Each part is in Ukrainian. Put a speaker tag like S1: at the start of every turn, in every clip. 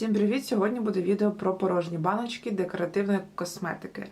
S1: Всім привіт! Сьогодні буде відео про порожні баночки декоративної косметики.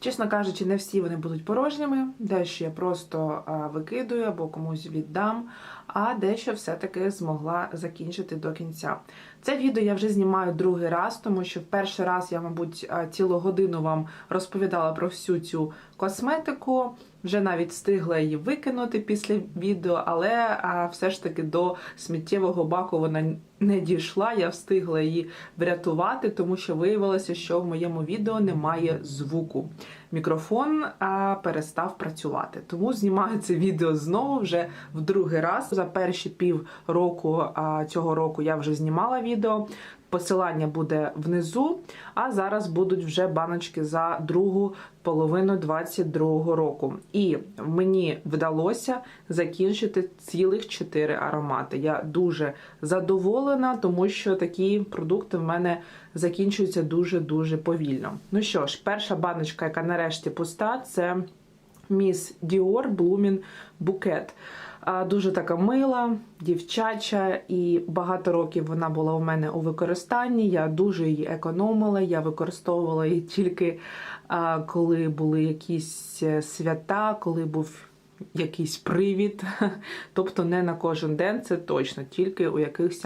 S1: Чесно кажучи, не всі вони будуть порожніми, дещо я просто викидую або комусь віддам, а дещо все-таки змогла закінчити до кінця. Це відео я вже знімаю другий раз, тому що в перший раз я, мабуть, цілу годину вам розповідала про всю цю косметику. Вже навіть встигла її викинути після відео, але а, все ж таки до сміттєвого баку вона не дійшла. Я встигла її врятувати, тому що виявилося, що в моєму відео немає звуку. Мікрофон а, перестав працювати. Тому знімаю це відео знову вже в другий раз. За перші пів року а, цього року я вже знімала відео. Посилання буде внизу, а зараз будуть вже баночки за другу половину 22 року. І мені вдалося закінчити цілих 4 аромати. Я дуже задоволена, тому що такі продукти в мене закінчуються дуже-дуже повільно. Ну що ж, перша баночка, яка нарешті пуста, це Miss Dior Blooming Bouquet. Дуже така мила, дівчача, і багато років вона була у мене у використанні. Я дуже її економила. Я використовувала її тільки коли були якісь е, свята, коли був якийсь привід. Тобто не на кожен день, це точно, тільки у якихось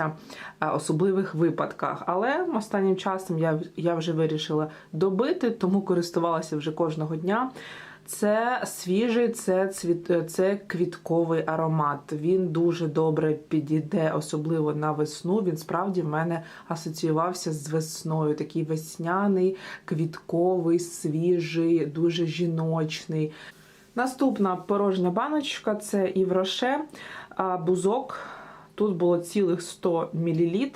S1: особливих випадках. Але останнім часом я, я вже вирішила добити, тому користувалася вже кожного дня. Це свіжий, це цвіт, це квітковий аромат. Він дуже добре підійде, особливо на весну. Він справді в мене асоціювався з весною. Такий весняний, квітковий, свіжий, дуже жіночний. Наступна порожня баночка це Івроше бузок. Тут було цілих 100 мл.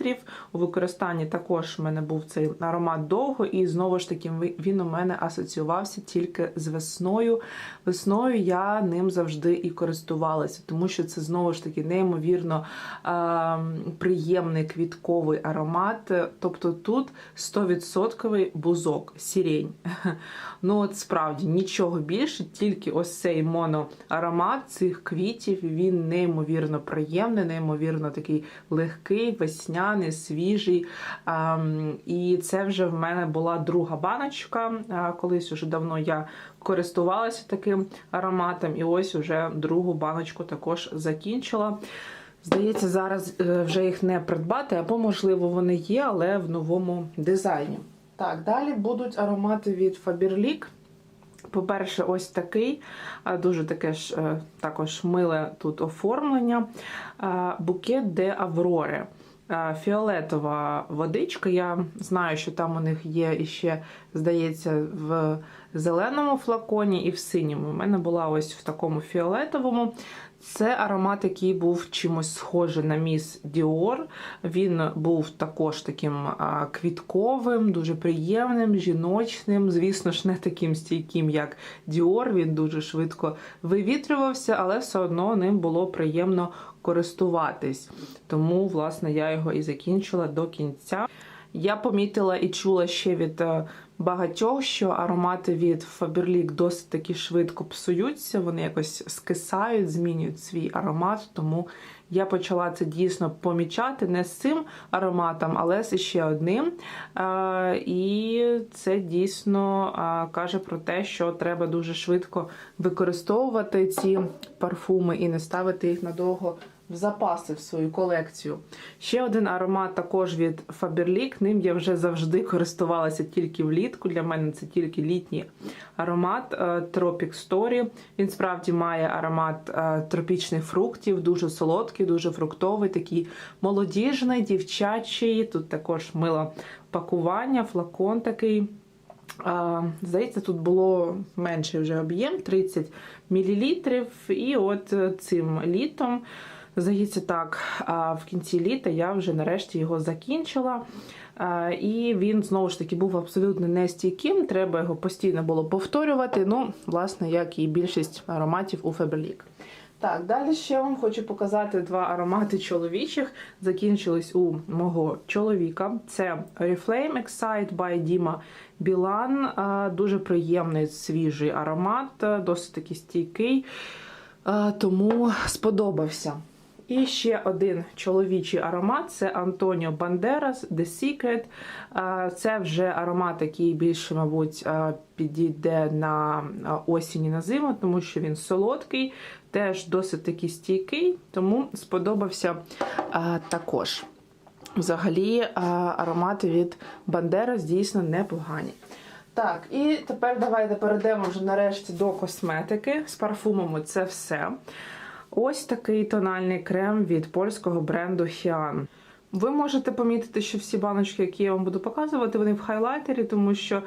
S1: У використанні також в мене був цей аромат довго, і знову ж таки він у мене асоціювався тільки з весною. Весною я ним завжди і користувалася, тому що це знову ж таки неймовірно е приємний квітковий аромат. Тобто тут 100% бузок, сірень. Ну, от справді нічого більше, тільки ось цей моноаромат цих квітів, він неймовірно приємний, неймовірно такий легкий, весняний, свіжий. І це вже в мене була друга баночка. Колись уже давно я користувалася таким ароматом, і ось уже другу баночку також закінчила. Здається, зараз е, вже їх не придбати, або, можливо, вони є, але в новому дизайні. Так, далі будуть аромати від Faberlic. По-перше, ось такий, дуже таке ж е, також миле тут оформлення. Букет де Аврори. Фіолетова водичка. Я знаю, що там у них є іще, здається, в зеленому флаконі і в синьому. У мене була ось в такому фіолетовому. Це аромат, який був чимось схожий на міс Діор. Він був також таким квітковим, дуже приємним, жіночним. Звісно ж, не таким стійким, як Діор. Він дуже швидко вивітрювався, але все одно ним було приємно користуватись. Тому, власне, я його і закінчила до кінця. Я помітила і чула ще від е, багатьох, що аромати від Faberlic досить таки швидко псуються, вони якось скисають, змінюють свій аромат. Тому я почала це дійсно помічати не з цим ароматом, але з ще одним. І це дійсно каже про те, що треба дуже швидко використовувати ці парфуми і не ставити їх надовго в запаси в свою колекцію. Ще один аромат також від Faberlic. Ним я вже завжди користувалася тільки влітку. Для мене це тільки літній аромат е, Tropic Story. Він справді має аромат е, тропічних фруктів, дуже солодкий, дуже фруктовий, такий молодіжний, дівчачий. Тут також мило пакування, флакон такий. Здається, тут було менший вже об'єм 30 мл. І от е, цим літом Здається, так, в кінці літа я вже нарешті його закінчила. І він знову ж таки був абсолютно нестійким, треба його постійно було повторювати. Ну, власне, як і більшість ароматів у Faberlic. Так, далі ще вам хочу показати два аромати чоловічих. Закінчились у мого чоловіка. Це Oriflame Excite by Dima Bilan. Дуже приємний свіжий аромат, досить таки стійкий, тому сподобався. І ще один чоловічий аромат це Антоніо Бандерас The Secret. Це вже аромат, який більше, мабуть, підійде на осінь і на зиму, тому що він солодкий, теж досить такий стійкий, тому сподобався також. Взагалі, аромати від Бандерас дійсно непогані. Так, і тепер давайте перейдемо вже нарешті до косметики. З парфумами це все. Ось такий тональний крем від польського бренду Hian. Ви можете помітити, що всі баночки, які я вам буду показувати, вони в хайлайтері, тому що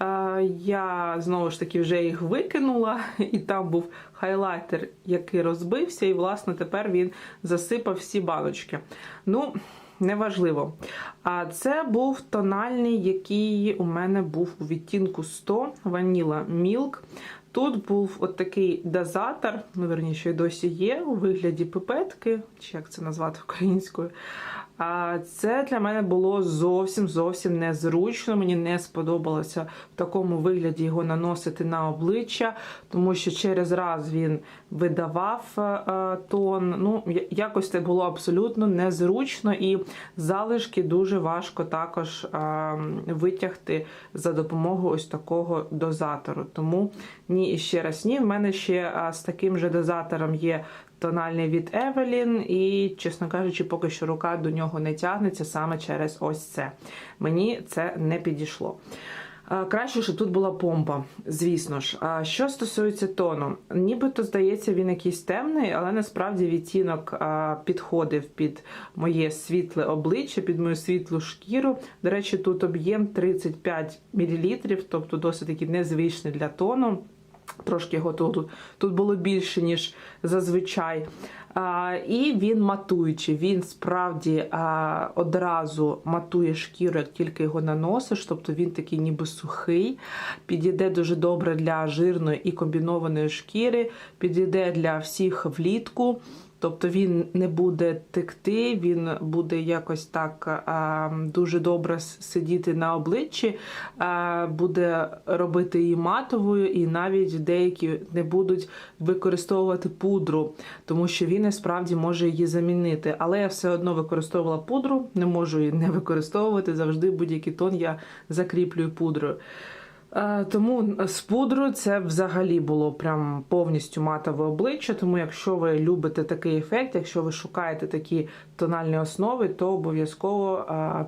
S1: е, я знову ж таки вже їх викинула, і там був хайлайтер, який розбився, і, власне, тепер він засипав всі баночки. Ну, неважливо. А це був тональний, який у мене був у відтінку 100 Vanilla Milk. Тут був от такий дозатор, ну верніше, досі є, у вигляді пипетки, чи як це назвати українською. А це для мене було зовсім зовсім незручно. Мені не сподобалося в такому вигляді його наносити на обличчя, тому що через раз він видавав е, тон. Ну, якось це було абсолютно незручно, і залишки дуже важко також е, витягти за допомогою ось такого дозатору. Тому ні, і ще раз ні. В мене ще е, з таким же дозатором є тональний від Evelyn, і, чесно кажучи, поки що рука до нього не тягнеться саме через ось це. Мені це не підійшло. Краще, щоб тут була помпа, звісно ж. А що стосується тону, нібито здається, він якийсь темний, але насправді відтінок підходив під моє світле обличчя, під мою світлу шкіру. До речі, тут об'єм 35 мл, тобто досить такий незвичний для тону. Трошки його тут, тут було більше, ніж зазвичай. А, і він матуючий. Він справді а, одразу матує шкіру, як тільки його наносиш. Тобто він такий ніби сухий, підійде дуже добре для жирної і комбінованої шкіри, підійде для всіх влітку. Тобто він не буде текти, він буде якось так дуже добре сидіти на обличчі, буде робити її матовою, і навіть деякі не будуть використовувати пудру, тому що він насправді може її замінити. Але я все одно використовувала пудру, не можу її не використовувати. Завжди будь-який тон я закріплюю пудрою. Е, Тому з пудрою це взагалі було прям повністю матове обличчя. Тому, якщо ви любите такий ефект, якщо ви шукаєте такі тональні основи, то обов'язково е,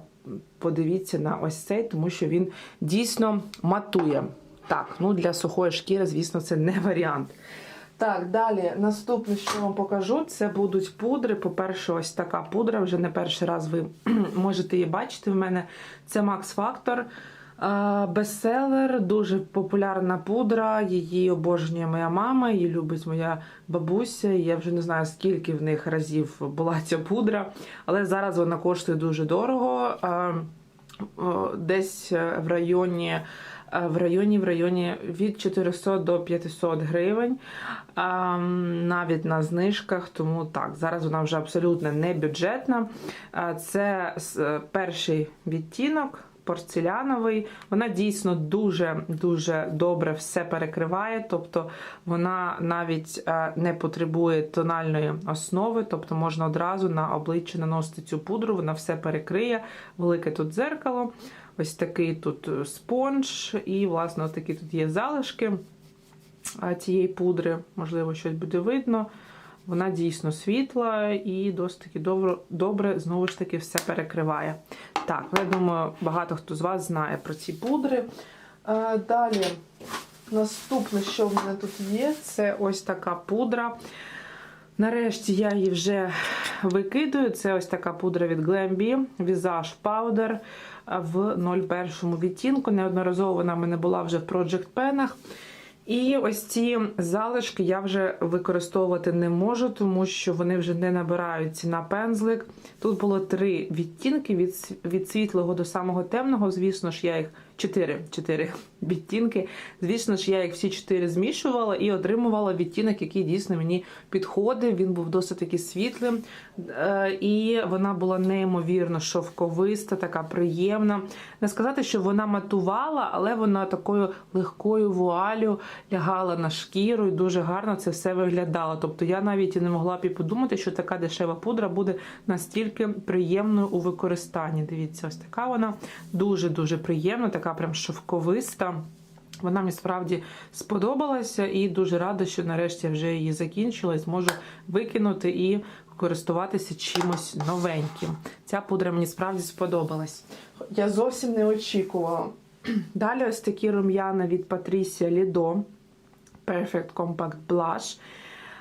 S1: подивіться на ось цей, тому що він дійсно матує. Так, ну для сухої шкіри, звісно, це не варіант. Так, далі наступне, що вам покажу, це будуть пудри. По-перше, ось така пудра. Вже не перший раз ви можете її бачити. В мене це Max Factor. Е, Бестселер, дуже популярна пудра. Її обожнює моя мама, її любить моя бабуся. Я вже не знаю, скільки в них разів була ця пудра, але зараз вона коштує дуже дорого. Е, Десь е, в районі. е, В районі в районі від 400 до 500 гривень, навіть на знижках. Тому так, зараз вона вже абсолютно не бюджетна. Це перший відтінок. Порцеляновий, вона дійсно дуже дуже добре все перекриває, тобто вона навіть е, не потребує тональної основи, тобто можна одразу на обличчя наносити цю пудру, вона все перекриє. Велике тут дзеркало, ось такий тут е, спонж, і, власне, такі тут є залишки е, цієї пудри. Можливо, щось буде видно. Вона дійсно світла і досить добре, добре знову ж таки все перекриває. Так, я думаю, багато хто з вас знає про ці пудри. Е, Далі, наступне, що в мене тут є, це ось така пудра. Нарешті я її вже викидаю. Це ось така пудра від Glambi, Visage Powder в 01 відтінку. Неодноразово вона в мене була вже в Project Pen. І ось ці залишки я вже використовувати не можу, тому що вони вже не набираються на пензлик. Тут було три відтінки від, від світлого до самого темного. Звісно ж, я їх чотири, чотири відтінки. Звісно ж, я їх всі чотири змішувала і отримувала відтінок, який дійсно мені підходив. Він був досить таки світлим. Е, І вона була неймовірно шовковиста, така приємна. Не сказати, що вона матувала, але вона такою легкою вуалю лягала на шкіру і дуже гарно це все виглядало. Тобто я навіть і не могла б і подумати, що така дешева пудра буде настільки приємною у використанні. Дивіться, ось така вона дуже-дуже приємна, така прям шовковиста. Вона мені справді сподобалася і дуже рада, що нарешті вже її закінчила і зможу викинути і користуватися чимось новеньким. Ця пудра мені справді сподобалась. Я зовсім не очікувала. Далі ось такі рум'яна від Patricia Lido Perfect Compact Blush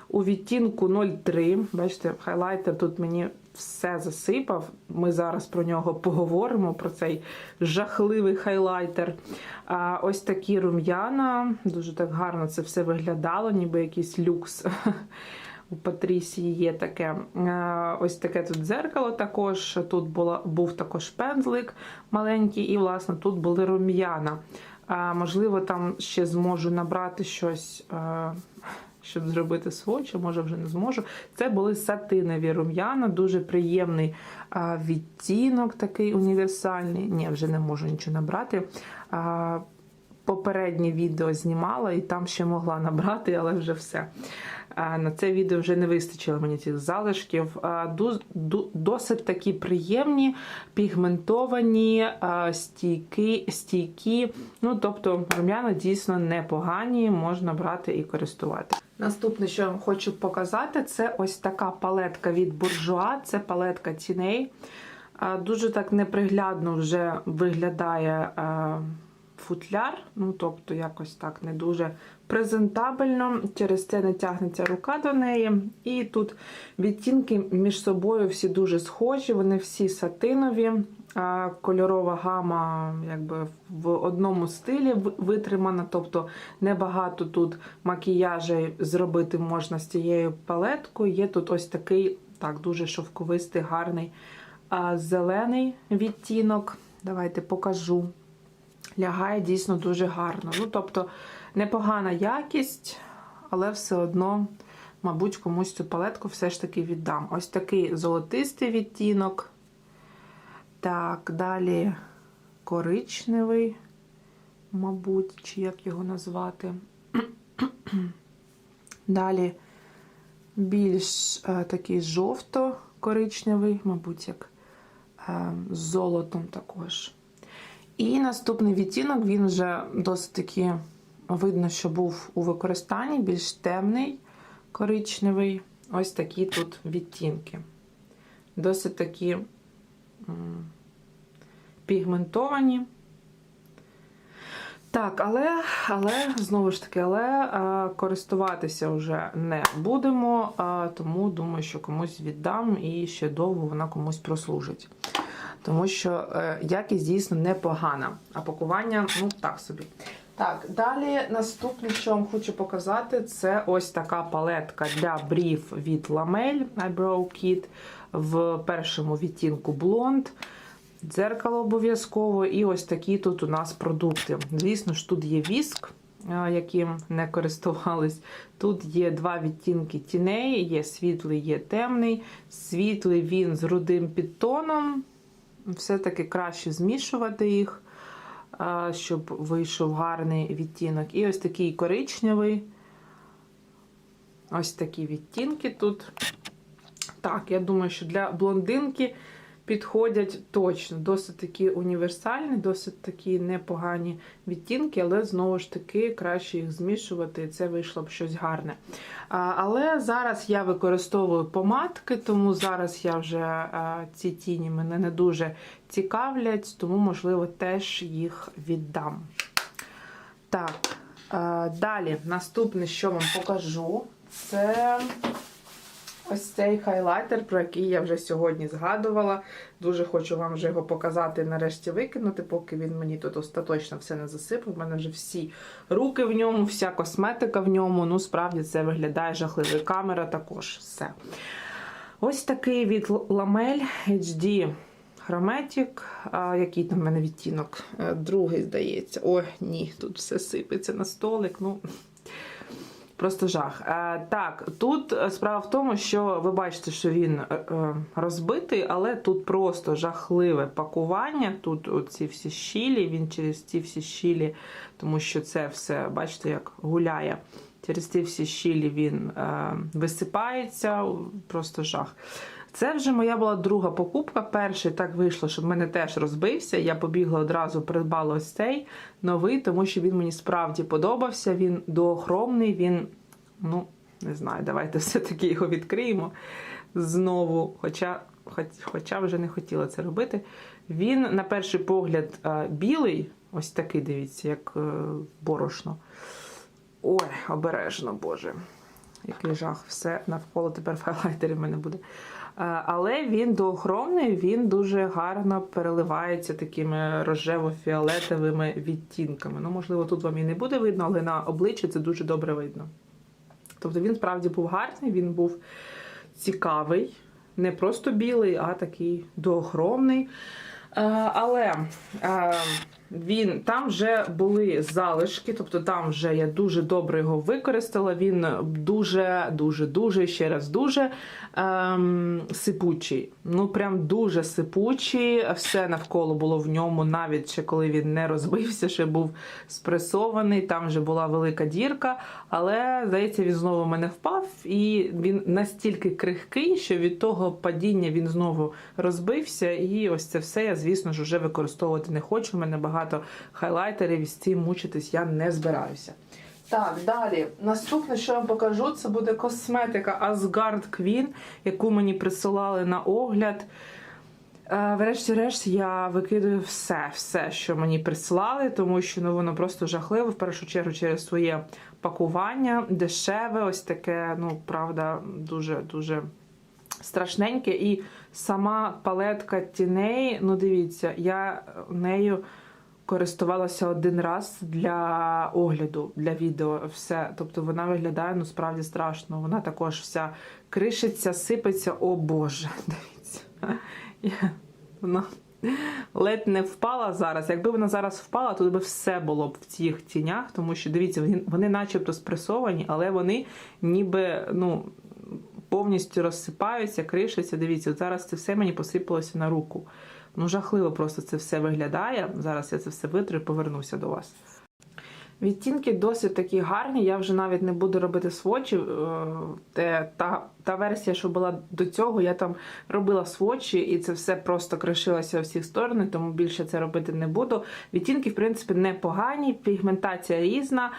S1: у відтінку 03. Бачите, хайлайтер тут мені все засипав. Ми зараз про нього поговоримо, про цей жахливий хайлайтер. А, ось такі рум'яна. Дуже так гарно це все виглядало, ніби якийсь люкс. У Патрісії є таке. Ось таке тут дзеркало також. Тут була, був також пензлик маленький, і, власне, тут були рум'яна. Можливо, там ще зможу набрати щось, щоб зробити свочі, може вже не зможу. Це були сатинові рум'яна, дуже приємний відтінок, такий універсальний. Ні, вже не можу нічого набрати. Попереднє відео знімала і там ще могла набрати, але вже все. На це відео вже не вистачило мені цих залишків. Ду- Досить такі приємні, пігментовані, а, стійкі, стійкі. Ну, тобто рум'яна дійсно непогані, можна брати і користувати. Наступне, що я вам хочу показати, це ось така палетка від буржуа. Це палетка тіней. Дуже так неприглядно вже виглядає футляр, ну тобто якось так не дуже презентабельно. Через це не тягнеться рука до неї. І тут відтінки між собою всі дуже схожі, вони всі сатинові. Кольорова гама якби в одному стилі витримана, тобто небагато тут макіяжу зробити можна з цією палеткою. Є тут ось такий так дуже шовковистий, гарний зелений відтінок. Давайте покажу. Лягає дійсно дуже гарно. Ну, тобто, непогана якість, але все одно, мабуть, комусь цю палетку все ж таки віддам. Ось такий золотистий відтінок. Так, далі коричневий, мабуть, чи як його назвати. Далі більш е, такий жовто-коричневий, мабуть, як е, з золотом також. І наступний відтінок, він вже досить таки видно, що був у використанні, більш темний, коричневий. Ось такі тут відтінки. Досить такі пігментовані. Так, але, але знову ж таки, але користуватися вже не будемо, тому думаю, що комусь віддам і ще довго вона комусь прослужить. Тому що е, якість дійсно непогана, а пакування ну так собі. Так, далі наступне, що вам хочу показати, це ось така палетка для брів від Lamel Eyebrow Kit в першому відтінку блонд. Дзеркало обов'язково, і ось такі тут у нас продукти. Звісно ж, тут є віск, е, яким не користувались. Тут є два відтінки тіней, є світлий, є темний. Світлий він з рудим підтоном. Все-таки краще змішувати їх, е, щоб вийшов гарний відтінок. І ось такий коричневий. Ось такі відтінки тут. Так, я думаю, що для блондинки підходять точно. Досить такі універсальні, досить такі непогані відтінки, але знову ж таки краще їх змішувати, і це вийшло б щось гарне. А, Але зараз я використовую помадки, тому зараз я вже а, ці тіні мене не дуже цікавлять, тому, можливо, теж їх віддам. Так, а, далі наступне, що вам покажу, це. Ось цей хайлайтер, про який я вже сьогодні згадувала. Дуже хочу вам вже його показати і нарешті викинути, поки він мені тут остаточно все не засипав. У мене вже всі руки в ньому, вся косметика в ньому. Ну, справді це виглядає жахливо. Камера також все. Ось такий від Lamel HD. А, який там в мене відтінок? Е, Другий, здається. Ой, ні, тут все сипеться на столик. Ну, Просто жах. Е, так, тут е, справа в тому, що ви бачите, що він е, розбитий, але тут просто жахливе пакування. Тут оці всі щілі, він через ці всі щілі, тому що це все, бачите, як гуляє. Через ці всі щілі він висипається, просто жах. Це вже моя була друга покупка. Перший так вийшло, що в мене теж розбився. Я побігла одразу, придбала ось цей новий, тому що він мені справді подобався. Він доохромний, він, ну, не знаю, давайте все-таки його відкриємо знову. Хоча, хоч, хоча вже не хотіла це робити. Він, на перший погляд, е, білий, ось такий, дивіться, як е, борошно. Ой, обережно, Боже. Який жах, все навколо тепер в хайлайтері в мене буде. Е, Але він доохромний, він дуже гарно переливається такими рожево-фіолетовими відтінками. Ну, можливо, тут вам і не буде видно, але на обличчі це дуже добре видно. Тобто він справді був гарний, він був цікавий, не просто білий, а такий доохромний. Е, Але е, він там вже були залишки, тобто там вже я дуже добре його використала. Він дуже, дуже, дуже ще раз дуже ем, сипучий. Ну прям дуже сипучий. Все навколо було в ньому, навіть ще коли він не розбився, ще був спресований. Там вже була велика дірка, але здається, він знову в мене впав, і він настільки крихкий, що від того падіння він знову розбився. І ось це все я, звісно ж, вже використовувати не хочу. У мене багато хайлайтерів і з цим мучитись я не збираюся. Так, далі. Наступне, що я вам покажу, це буде косметика Asgard Queen, яку мені присилали на огляд. Е, Врешті-решт я викидаю все, все, що мені прислали, тому що ну, воно просто жахливе, в першу чергу через своє пакування, дешеве, ось таке, ну, правда, дуже-дуже страшненьке. І сама палетка тіней, ну дивіться, я нею користувалася один раз для огляду, для відео. Все. Тобто вона виглядає ну справді страшно. Вона також вся кришиться, сипеться. О Боже, дивіться. Я- Вона ледь не впала зараз. Якби вона зараз впала, то би все було б в цих тінях, тому що дивіться, вони, вони начебто спресовані, але вони ніби ну, повністю розсипаються, кришаться. Дивіться, от зараз це все мені посипалося на руку. Ну, жахливо просто це все виглядає. Зараз я це все витру і повернуся до вас. Відтінки досить такі гарні. Я вже навіть не буду робити свочі. Е, та, та версія, що була до цього, я там робила свочі, і це все просто кришилося у всіх сторони, тому більше це робити не буду. Відтінки, в принципі, непогані, пігментація різна,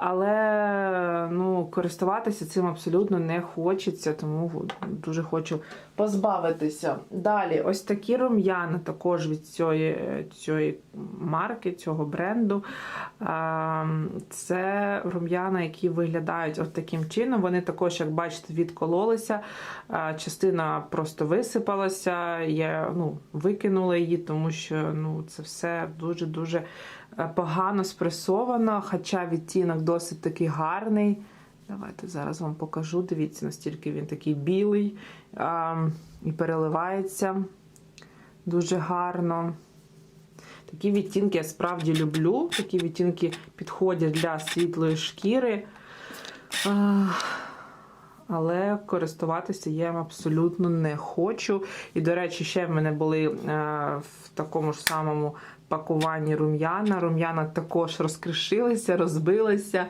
S1: але ну, користуватися цим абсолютно не хочеться, тому дуже хочу позбавитися. Далі, ось такі рум'яна також від цієї, цієї марки, цього бренду. Це рум'яна, які виглядають от таким чином. Вони також, як бачите, відкололися. А, Частина просто висипалася. Я ну, викинула її, тому що ну, це все дуже-дуже е, погано спресовано, хоча відтінок досить такий гарний. Давайте зараз вам покажу. Дивіться, настільки він такий білий а, і переливається дуже гарно. Такі відтінки я справді люблю. Такі відтінки підходять для світлої шкіри. А, але користуватися я їм абсолютно не хочу. І, до речі, ще в мене були е, в такому ж самому пакуванні рум'яна. Рум'яна також розкришилися, розбилися.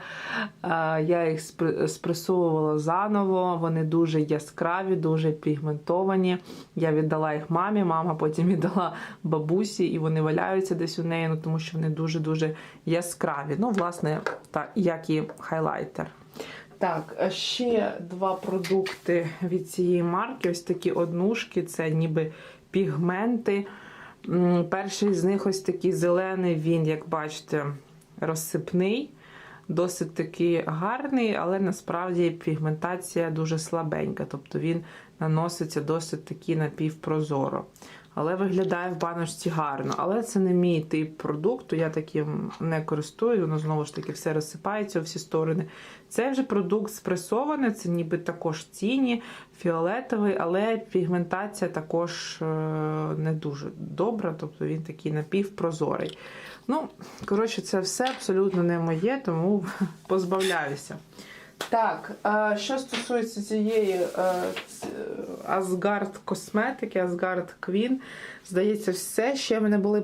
S1: Е, я їх спресовувала заново. Вони дуже яскраві, дуже пігментовані. Я віддала їх мамі, мама потім віддала бабусі, і вони валяються десь у неї, ну, тому що вони дуже-дуже яскраві. Ну, власне, так, як і хайлайтер. Так, ще два продукти від цієї марки. Ось такі однушки, це ніби пігменти. Перший з них ось такий зелений, він, як бачите, розсипний, досить такий гарний, але насправді пігментація дуже слабенька. Тобто він наноситься досить таки напівпрозоро. Але виглядає в баночці гарно. Але це не мій тип продукту, я таким не користую, воно знову ж таки все розсипається у всі сторони. Це вже продукт спресований, це ніби також тіні, фіолетовий, але пігментація також е, не дуже добра, тобто він такий напівпрозорий. Ну, коротше, це все абсолютно не моє, тому позбавляюся. Так, е, що стосується цієї Asgard косметики, Asgard Queen, здається, все. Ще в мене були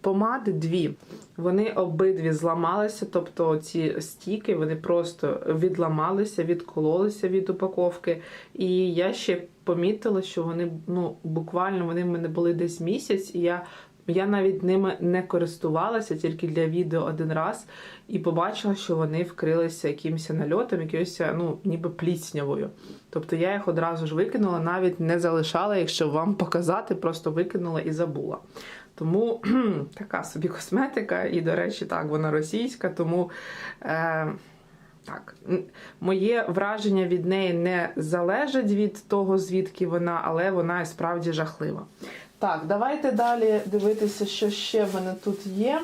S1: помади дві. Вони обидві зламалися, тобто ці стіки вони просто відламалися, відкололися від упаковки. І я ще помітила, що вони ну, буквально вони в мене були десь місяць, і я. Я навіть ними не користувалася тільки для відео один раз, і побачила, що вони вкрилися якимось нальотом, якоюсь, ну, ніби пліснявою. Тобто я їх одразу ж викинула, навіть не залишала, якщо вам показати, просто викинула і забула. Тому така собі косметика, і, до речі, так, вона російська, тому. Е- так, моє враження від неї не залежить від того, звідки вона, але вона і справді жахлива. Так, давайте далі дивитися, що ще в мене тут є.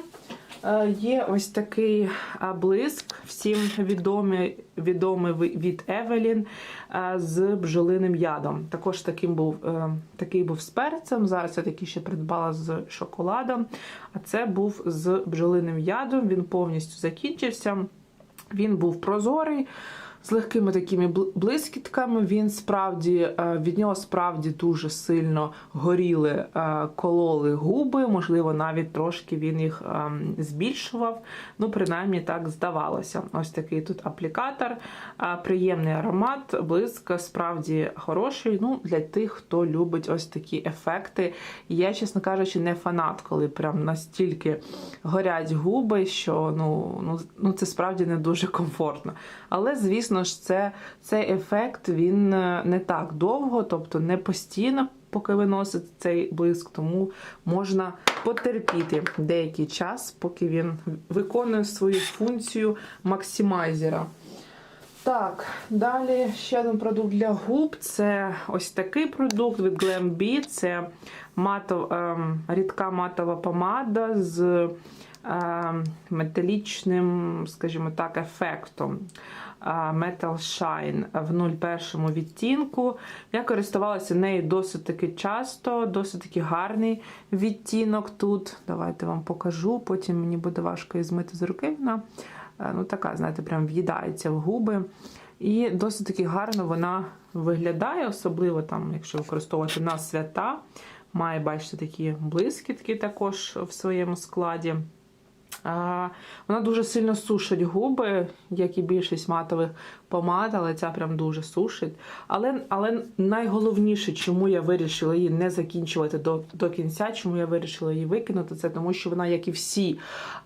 S1: Е, Є ось такий блиск, всім відомий, відомий від Евелін е, з бджолиним ядом. Також таким був, е, такий був з перцем. Зараз я такий ще придбала з шоколадом. А це був з бджолиним ядом. Він повністю закінчився. Він був прозорий. З легкими такими блискітками він справді е, від нього справді дуже сильно горіли, е, кололи губи. Можливо, навіть трошки він їх ем, збільшував. Ну, принаймні так здавалося. Ось такий тут аплікатор, е, приємний аромат, блиск справді хороший. Ну, для тих, хто любить ось такі ефекти. Я, чесно кажучи, не фанат, коли прям настільки горять губи, що ну, ну, ну це справді не дуже комфортно. Але, звісно ж, це, цей ефект він е, не так довго, тобто не постійно, поки виносить цей блиск, тому можна потерпіти деякий час, поки він виконує свою функцію максимайзера. Так, далі ще один продукт для губ. Це ось такий продукт від Glam Це матов, ем, рідка матова помада з ем, металічним, скажімо так, ефектом. Metal Shine в 01 відтінку. Я користувалася нею досить таки часто, досить таки гарний відтінок тут. Давайте вам покажу, потім мені буде важко її змити з руки. Вона е, ну, така, знаєте, прям в'їдається в губи. І досить таки гарно вона виглядає, особливо там, якщо використовувати на свята. Має, бачите, такі блискітки також в своєму складі. Вона дуже сильно сушить губи, як і більшість матових помад, але ця прям дуже сушить. Але, але найголовніше, чому я вирішила її не закінчувати до, до кінця, чому я вирішила її викинути, це тому, що вона, як і всі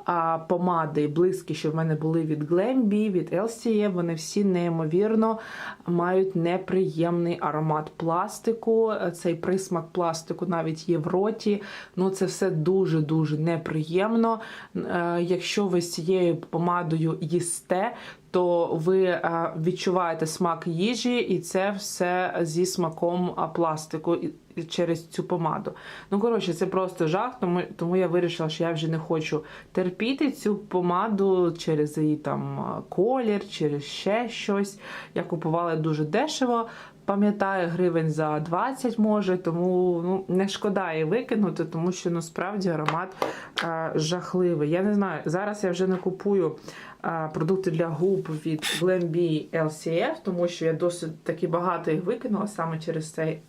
S1: а, помади і блиски, що в мене були від Glambi, від LCE, вони всі неймовірно мають неприємний аромат пластику. Цей присмак пластику навіть є в роті. Ну, це все дуже-дуже неприємно. Е, Якщо ви з цією помадою їсте, то ви е, відчуваєте смак їжі, і це все зі смаком пластику і- і через цю помаду. Ну, коротше, це просто жах, тому, тому я вирішила, що я вже не хочу терпіти цю помаду через її там колір, через ще щось. Я купувала дуже дешево. Пам'ятаю, гривень за 20 може, тому ну, не шкода її викинути, тому що ну, справді аромат а, жахливий. Я не знаю, зараз я вже не купую а, продукти для губ від Glambi LCF, тому що я досить таки багато їх викинула саме через цей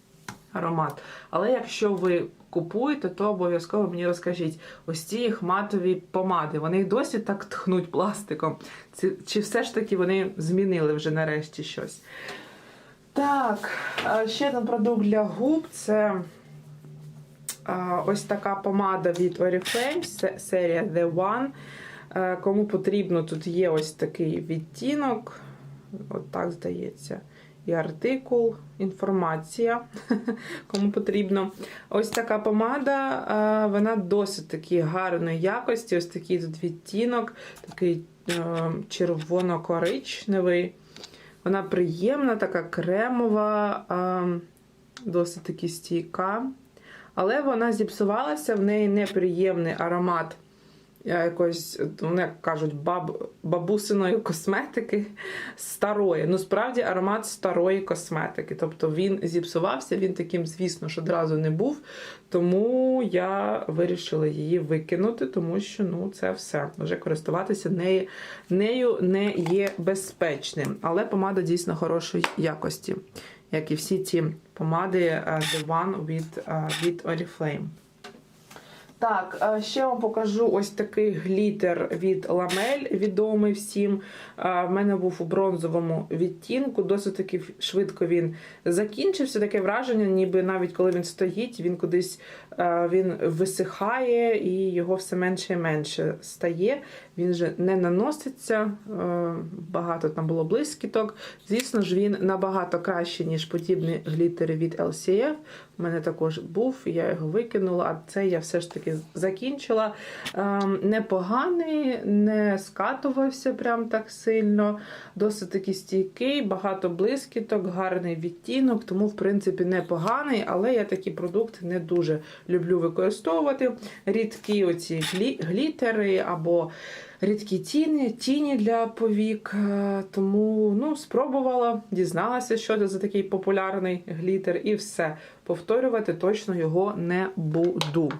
S1: аромат. Але якщо ви купуєте, то обов'язково мені розкажіть ось ці матові помади. Вони досі так тхнуть пластиком. Чи все ж таки вони змінили вже нарешті щось? Так, ще один продукт для губ це ось така помада від Oriflame, се- серія The One. Е, Кому потрібно, тут є ось такий відтінок. От так здається. І артикул, інформація, кому потрібно. Ось така помада, е, вона досить таки гарної якості. Ось такий тут відтінок, такий е, червоно-коричневий. Вона приємна, така кремова, досить таки стійка. Але вона зіпсувалася, в неї неприємний аромат я якось, як кажуть, баб, бабусиної косметики старої. Ну, справді аромат старої косметики. Тобто він зіпсувався, він таким, звісно ж, одразу не був. Тому я вирішила її викинути, тому що ну, це все. Вже користуватися нею, нею не є безпечним. Але помада дійсно хорошої якості, як і всі ці помади е, The One від, е, від Oriflame. Так, е, ще вам покажу ось такий глітер від Ламель, відомий всім. Е, В мене був у бронзовому відтінку. Досить таки швидко він закінчився. Таке враження, ніби навіть коли він стоїть, він кудись він висихає і його все менше і менше стає. Він же не наноситься. е, Багато там було блискіток. Звісно ж, він набагато краще, ніж подібні глітери від LCF. У мене також був, я його викинула, а це я все ж таки закінчила. Ем, Непоганий, не скатувався прям так сильно, досить таки стійкий, багато блискіток, гарний відтінок, тому, в принципі, непоганий, але я такі продукти не дуже люблю використовувати. Рідкі оці глітери або рідкі тіні, тіні для повік. Е, Тому ну, спробувала, дізналася, що це за такий популярний глітер, і все. Повторювати точно його не буду.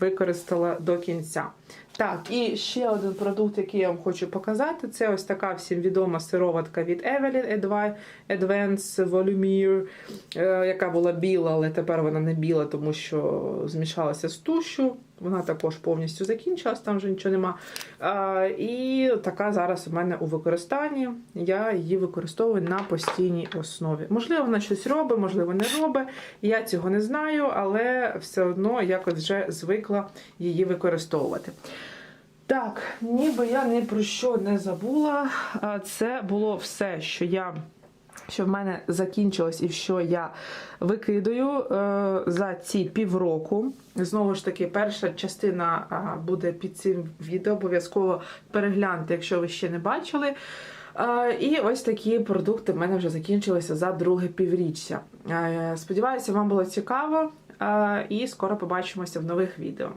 S1: Використала до кінця. Так, і ще один продукт, який я вам хочу показати, це ось така всім відома сироватка від Evelyn Advance Volumere, е, яка була біла, але тепер вона не біла, тому що змішалася з тушю. Вона також повністю закінчилась, там вже нічого нема. А, і така зараз у мене у використанні. Я її використовую на постійній основі. Можливо, вона щось робить, можливо, не робить. Я цього не знаю, але все одно якось вже звикла її використовувати. Так, ніби я ні про що не забула. Це було все, що я. Що в мене закінчилось і що я викидаю е, за ці півроку. Знову ж таки, перша частина а, буде під цим відео. Обов'язково перегляньте, якщо ви ще не бачили. Е, І ось такі продукти в мене вже закінчилися за друге півріччя. Е, Сподіваюся, вам було цікаво. е, І скоро побачимося в нових відео.